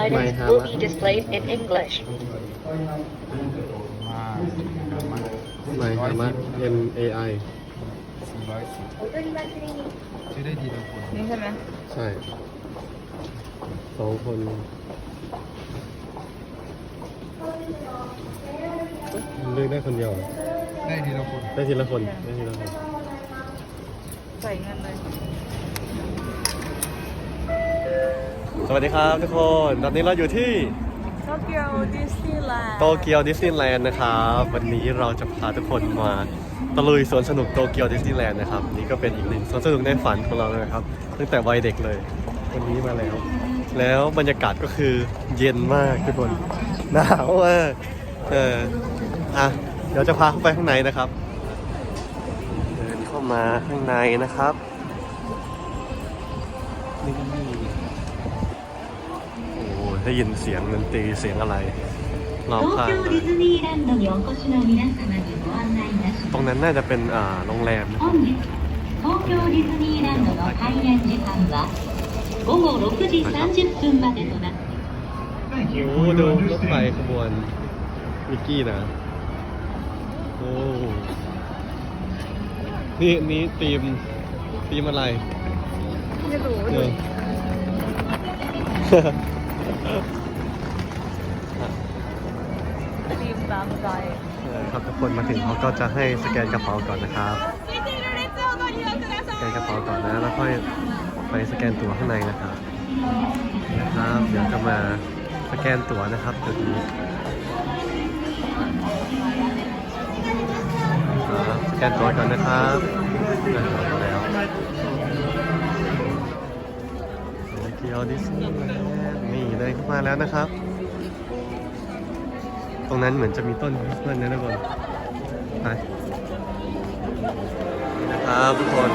guidance May will hama. be displayed in English. มาไมฮามะ M A I สี่ร้อยสิบซื้อได้ดีทุกคนนี่ใช่ไหมใช่สองคน เลือกได้คนเดียวเหรอได้ดีทุกคนได้ทีละคนได้ทีละคน ใส่เงินเลย สวัสดีครับทุกคน ตอนนี้เราอยู่ที่โตเกียวดิสนีย์แลนด์โตเกียวดิสนีย์แลนด์นะครับ วันนี้เราจะพาทุกคนมาตะลุยสวนสนุกโตเกียวดิสนีย์แลนด์นะครับนี่ก็เป็นอีกหนึ่งสวนสนุกในฝันของเราเลยนะครับ ตั้งแต่วัยเด็กเลย วันนี้มาแล้ว แล้วบรรยากาศก็คือเย็นมากทุกคนหนาวมากเอออะเดี๋ยวจะพาเข้าไปข้างในนะครับ เดินเข้ามาข้างในนะครับนี่โอ้โห ได้ยินเสียงดนตรีเสียงอะไรรอบ 東 ข้าง 京 เล ディ ย ズニーランドにお越しの皆様にご案内いたし ตรง ます นั้นน่าจะเป็นอ่าโรงแรมนะ 本日東京ディズニーランドの開園時間は午後6時30分までとなっています โอ้ดูรถไฟขบวนมิกกี้นะ โอ้ นี่นี่ทีมทีมอะไร ไม่รู้ เอดูอทีมตามใจเออครับทุกคนมาถึงเขาก็จะให้สแกนกระเป๋าก่อนนะครับ สแกนกระเป๋าก่อนนะ แล้วค่อยไปสแกนตั๋วข้างในนะครับนะครับ เดี๋ยวจะมาสแกนตั๋วนะครับจุดนี้ครับสแกนตั๋วก่อนนะครับแล้วเกียวดิสนีย์ แลนด์นี่เดินเข้ามาแล้วนะครับ ตรงนั้นเหมือนจะมีต้นคริสต์มาสนะทุกคนไปนี่นะครับทุกคน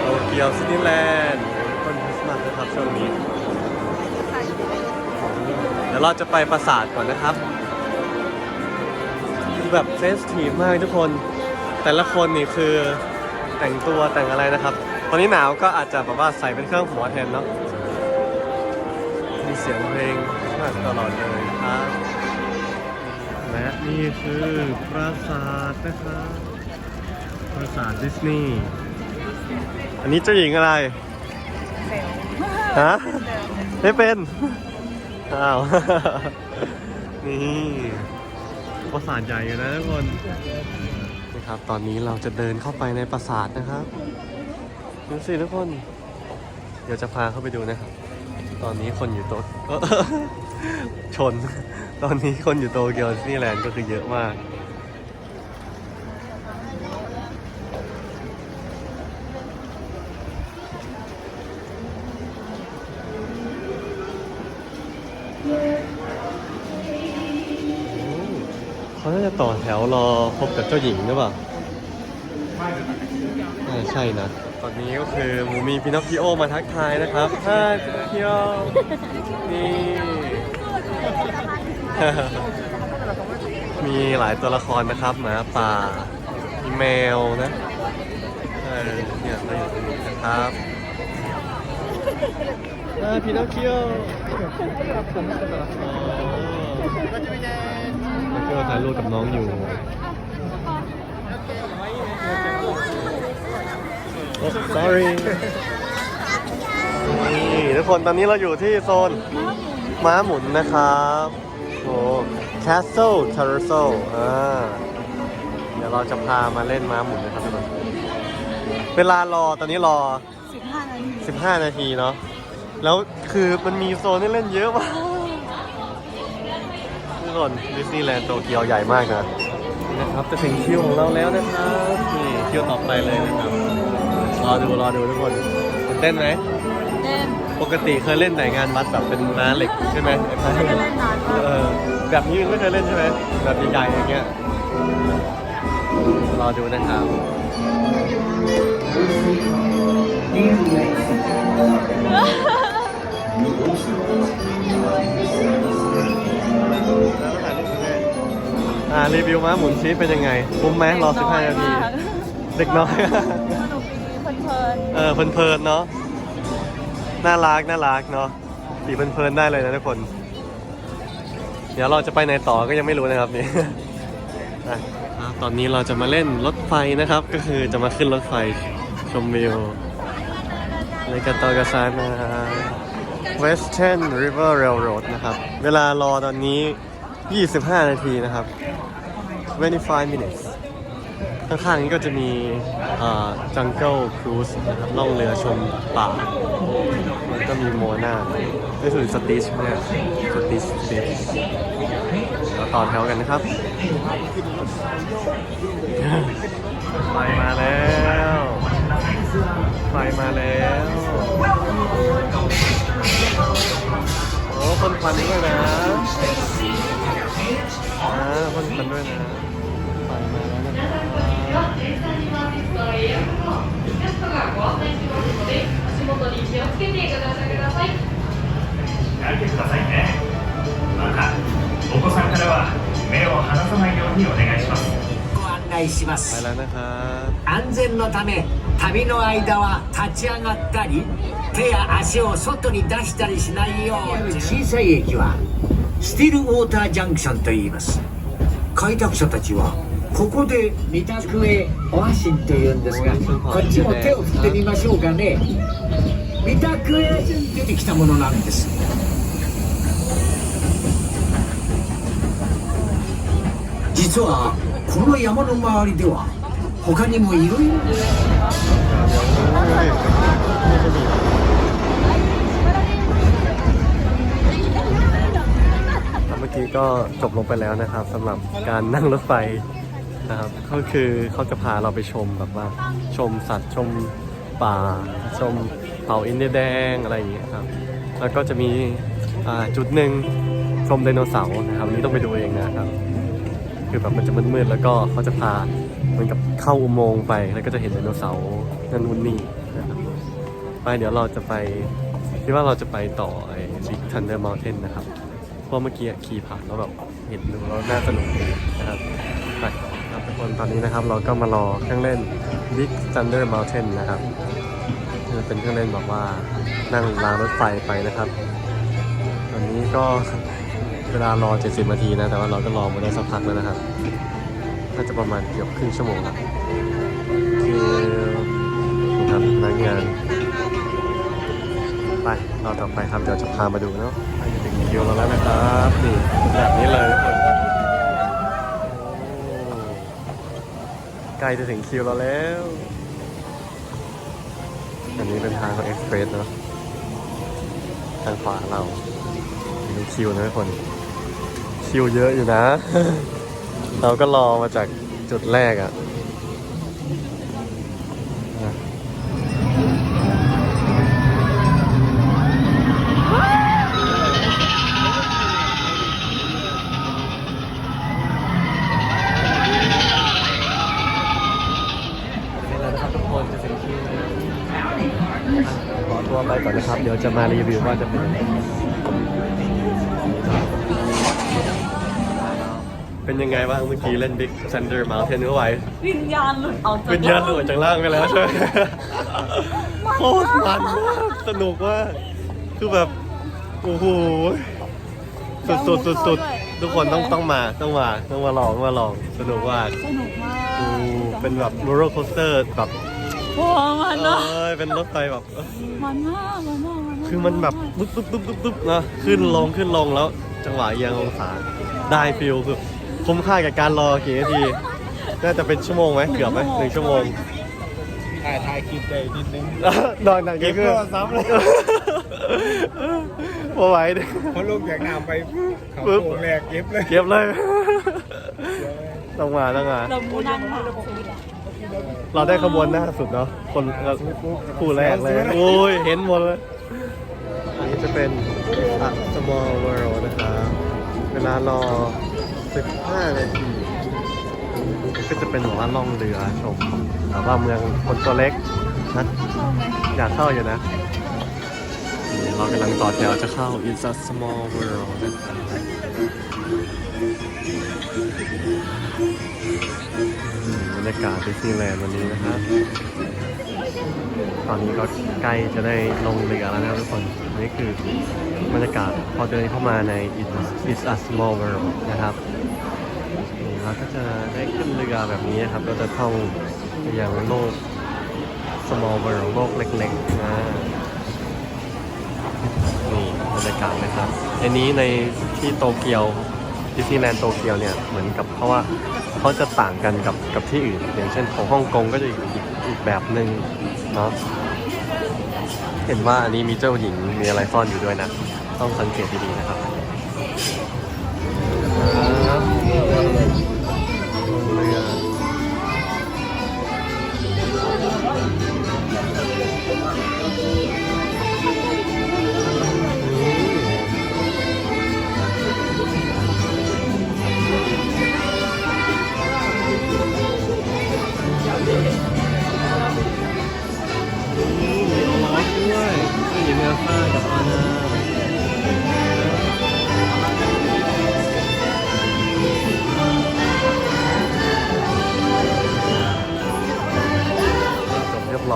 โตเกียวซิตี้แลนด์ต้นคริสต์มาสนะครับช่วงนี้เดี๋ยวเราจะไปปราสาทก่อนนะครับคือแบบเซนสทีฟมากทุกคน แต่ละคนนี่คือแต่งตัวแต่งอะไรนะครับ ตอนนี้หนาวก็อาจจะแบบว่าใส่เป็นเครื่องหัวแทนเนาะ มีเสียงเพลงมากตลอดเลยครับ และนี่คือปราสาทนะครับปราสาทดิสนีย์ อันนี้เจ้าหญิงอะไรเซลฮะ ไม่เป็น อ้าว นี่ปราสาทใหญ่อยู่นะทุกคนนะครับ ตอนนี้เราจะเดินเข้าไปในปราสาทนะครับดูสิทุกคน เดี๋ยวจะพาเข้าไปดูนะครับ ตอนนี้คนอยู่โตชน ตอนนี้คนอยู่โตเกียวดิสนีย์แลนด์ก็คือเยอะมาก เขาน่าจะต่อแถวรอพบกับเจ้าหญิงหรือเปล่าใช่นะ ตอนนี้ก็คือหมูมีพินอคคิโอมาทักทายนะครับฮ่าพินอคคิโอนี่ มีหลายตัวละครนะครับหมาป่ามีแมวนะเออเนี่ยเราอยู่ตรงนี้นะครับฮ่าพินอคคิโออ๋อแล้วก็ถ่ายรูปกับน้องอยู่ sorry นี่ทุกคนตอนนี้เราอยู่ที่โซนม้าหมุนนะครับโอ้ Castle Carousel อ่าเดี๋ยวเราจะพามาเล่นม้าหมุนนะครับทุกคนเวลารอตอนนี้รอ 15 นาที15 นาทีเนาะแล้วคือมันมีโซนให้เล่นเยอะมากทุกคนดิสนีย์แลนด์โตเกียวใหญ่มากนะนี่นะครับจะถึงคิวของเราแล้วนะครับนี่คิวต่อไปเลยนะครับ รอดูรอดูทุกคนตื่นเต้นไหมเล่นปกติเคยเล่นแต่งานวัดแบบเป็นม้าเหล็กใช่ไหมไม่ได้เล่นนานมากเออแบบนี้ยังไม่เคยเล่นใช่ไหมแบบใหญ่ๆอย่างเงี้ยรอดูนะครับ อ่ารีวิวม้าหมุนซีเป็นยังไงคุ้มไหมรอ 15 นาที เด็กน้อยสนุกดี เพลินเออเพลินๆเนาะน่ารักน่ารักเนาะขี่เพลินๆได้เลยนะทุกคน เดี๋ยวเราจะไปไหนต่อก็ยังไม่รู้นะครับนี่ตอนนี้เราจะมาเล่นรถไฟนะครับ ก็คือจะมาขึ้นรถไฟชมวิวในกาตอกาซานา Western River Railroad นะครับ เวลารอตอนนี้ 25 นาทีนะครับ 25 minutes ข้างๆนี้ก็จะมีอ่า Jungle Cruise นะครับล่องเรือชมป่าแล้วก็มีโมนานี่คือสติชเนี่ยสติชสติชเราต่อแถวกันนะครับไฟมาแล้วไฟมาแล้วโอ้พ่นควันด้วยนะอ่าพ่นควันด้วยนะไฟมาแล้วนะครับ 気をつけてご乗車ください。慣れてくださいね。またお子さんからは目を離さないようにお願いします。ご案内します。安全のため旅の間は立ち上がったり手や足を外に出したりしないよう小さい駅はスティルウォータージャンクションといいます。開拓者たちはここで三択へオアシンというんですがこっちも手を振ってみましょうかね。三択へ出てきたものなんです実はこの山の周りでは他にもいろいろ เมื่อกี้ก็จบลงไปแล้วนะครับสำหรับการนั่งรถไฟนะครับ ก็คือเขาจะพาเราไปชมแบบว่า ชมสัตว์ชมป่า ชม เผ่าอินเดียแดงอะไรอย่างเงี้ยครับ แล้วก็จะมีจุดหนึ่งชมไดโนเสาร์นะครับนี่ต้องไปดูเองนะครับ คือแบบมันจะมืดๆแล้วก็เขาจะพาเหมือนกับเข้าอุโมงค์ไปแล้วก็จะเห็นไดโนเสาร์นั่นนู่นนี่นะครับไปเดี๋ยวเราจะไปคิดว่าเราจะไปต่อไอ้ Big Thunder Mountain นะครับเพราะเมื่อกี้ขี่ผ่านแล้วแบบเห็นดูแล้วน่าสนุกดีนะครับไปครับทุกคนตอนนี้นะครับเราก็มารอเครื่องเล่น Big Thunder Mountain นะครับ เป็นเครื่องเล่นแบบว่านั่งรางรถไฟไปนะครับตอนนี้ก็เวลารอ 70 นาทีนะ แต่ว่าเราก็รอมาได้สักพักแล้วนะครับน่าจะประมาณเกือบครึ่งชั่วโมงแล้วคือนี่ครับนักงานไปเราต่อไปครับเดี๋ยวจะพามาดูเนาะไปถึงคิวเราแล้วนะครับนี่แบบนี้เลยทุกคนโอ้ใกล้จะถึงคิวเราแล้ว นี้เป็นทางของเอ็กซ์เพรสเนาะทางขวาเรามีคิวนะทุกคน คิวเยอะอยู่นะ เราก็รอมาจากจุดแรกอะ่ะ เดี๋ยวจะมารีวิวว่าจะเป็นยังไงเป็นยังไงบ้างเมื่อกี้เล่น Big Thunder Mountain เข้าไปวิญญาณหลุดออกจากเป็นยานหลุดจากล่างไปแล้วใช่ไหมโคตรมันมากสนุกมากคือแบบ โอ้โห สุดสุดสุดสุดๆทุกคนต้องต้องมาต้องมาต้องมาลองต้องมาลองสนุกมากสนุกมากโอ้เป็นแบบโรลเลอร์โคสเตอร์แบบ โอ้มันเนาะเอ้ยเป็นรถไฟแบบเอ้ยมันมากมันมากมันากคือมันแบบปุ๊บปุ๊บปุ๊บปุ๊บปุ๊บนะขึ้นลงขึ้นลงแล้ว จังหวะเอียงองศาได้ฟิลคือคุ้มค่ากับการรอกี่นาทีน่าจะเป็นชั่วโมงไหมเกือบไหมหนึ่งชั่วโมงถ่ายถ่ายคลิปได้นิดนึงนอนหนังเก็บคือโทรศัพท์เลยพอไหวเด้พอลงจากน้ำไปเขาปึ๊บโป่งแรกเก็บเลยเก็บเลยต้องมาต้องมาเรามูนั่งหลังสุดอะ เราได้ขบวนหน้าสุดเนาะคนคู่แรกเลยโอ้ยเห็นหมดเลยอันนี้จะเป็น A Small World นะครับเวลารอ 15 นาทีก็จะเป็นแบบว่าล่องเรือชมแบบว่าเมืองคนตัวเล็กนะอยากเข้าอยู่นะนี่เรากำลังต่อแถวจะเข้า It's a Small World นะครับ รรยากาศดิสนีย์แลนด์วันนี้นะครับ ตอนนี้ก็ใกล้จะได้ลงเรือแล้วนะครับทุกคน นี่คือบรรยากาศพอเดินเข้ามาใน It's It's a Small World นะครับเราก็จะได้ขึ้นเรือแบบนี้นะครับ เราจะท่องไปยังโลก Small World โลกเล็กๆนะนี่บรรยากาศนะครับ อันนี้ในที่โตเกียวดิสนีย์แลนด์โตเกียวเนี่ย เหมือนกับเพราะว่า เขาจะต่างกันกับกับที่อื่น อย่างเช่นของฮ่องกงก็จะอีกอีกอีกแบบหนึ่งเนาะเห็นว่าอันนี้มีเจ้าหญิงมีอะไรซ่อนอยู่ด้วยนะ ต้องสังเกตดีๆนะครับ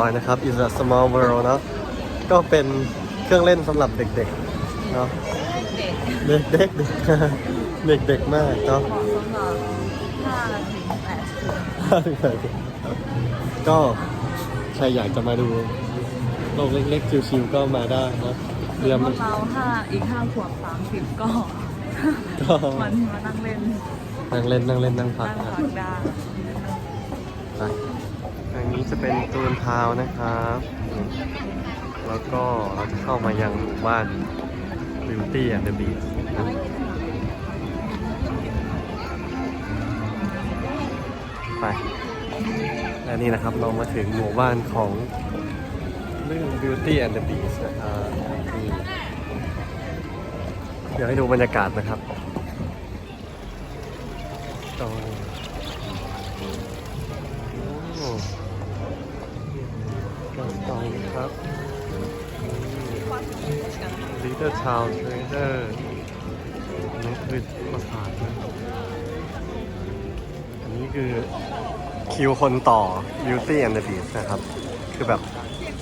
จบเรียบร้อยนะครับ Is a Small World เนอะก็เป็นเครื่องเล่นสำหรับเด็กๆเนาะเด็กๆเด็กๆเด็กๆมากเนาะเหมาะสำหรับห้าถึงแปดสิบก็ใครอยากจะมาดูโลกเล็กๆชิวๆก็มาได้นะเรือพมัวนกเราห้าอีกห้าขวบสามสิบก็ก็มันมานั่งเล่นนั่งเล่นนั่งเล่นนั่งพักนั่งนะพักได้ไปทางนี้ จะเป็นตูนทาวนะครับ แล้วก็เราจะเข้ามายังหมู่บ้าน Beauty and the Beast นะไปและนี่นะครับเรามาถึงหมู่บ้านของเรื่อง Beauty and the Beast นะครับเดี๋ยวให้ดูบรรยากาศนะครับตรง ก็ตรงครับ Little Town Trader นี่คือปราสาทนะอันนี้คือคิวคนต่อ Beauty and the Beast นะครับ คือแบบ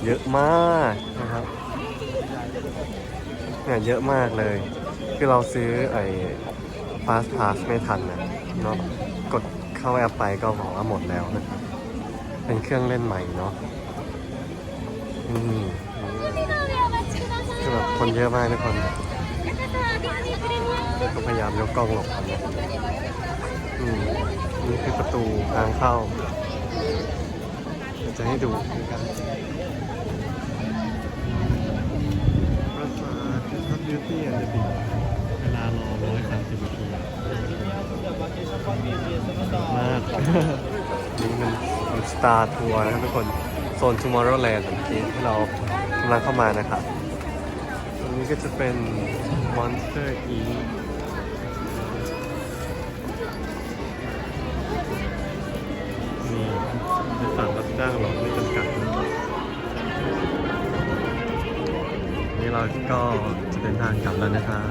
เยอะมากนะครับเนี่ยเยอะมากเลย คือเราซื้อไอ้ Fast Pass ไม่ทันนะเนาะกดเข้าแอปไปก็บอกว่าหมดแล้วนะครับ เป็นเครื่องเล่นใหม่เนาะ คือแบบคนเยอะมากทุกคนก็พยายามยกกล้องหลบกันนะอืมนี่คือประตูทางเข้าจะให้ดูกันปราสาททับบิวตี้อันเดอร์บีเวลารอร้อยสามสิบนาทีมากนี่มันเป็นสตาร์ทัวร์นะทุกคน โซน Tomorrowland เมื่อกี้ที่เรากำลังเข้ามานะครับตรงนี้ก็จะเป็น Monster Inc. มีบริษัทรับจ้างเราไม่จำกัดนะนี่เราก็จะเดินทางกลับแล้วนะครับ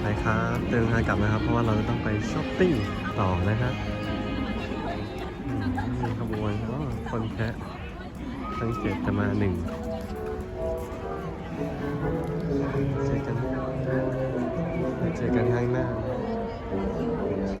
ไปครับเดินทางกลับนะครับ เพราะว่าเราจะต้องไปช้อปปิ้ง ต่อนะครับมีขบวนอ๋อคนแคะทั้งเจ็ดจะมาหนึ่งเจอกันเจอกันข้างหน้า